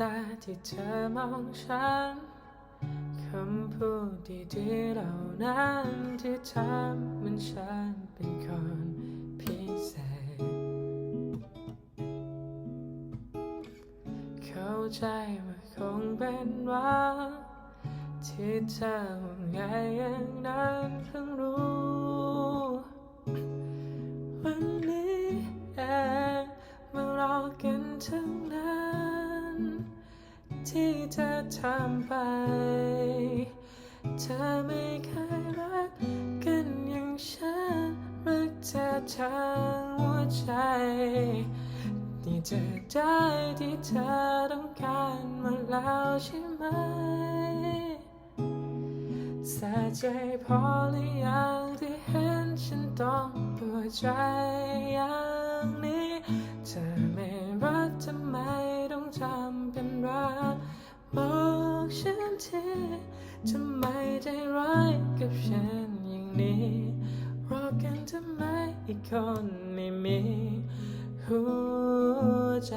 ตาที่เธอมองฉัน คำพูดดีๆเหล่านั้นที่ทำมันฉันเป็นคนพิเศษ เข้าใจว่าคงเป็นว่าที่เธอห่วงใยอย่างนั้นเพิ่งรู้วันนี้เองมารอกันทั้ง ที่เธอทำไป เธอไม่เคยรักกันอย่างฉันรักเธอทั้งหัวใจที่เธอได้ที่เธอต้องการมาแล้วใช่ไหมสะใจพอหรือยังที่เห็นฉันต้องปวดใจ ทีทำไมใจร้ายกับฉันอย่างนี้รอกันทำไมอีกคนไม่มีหัวใจ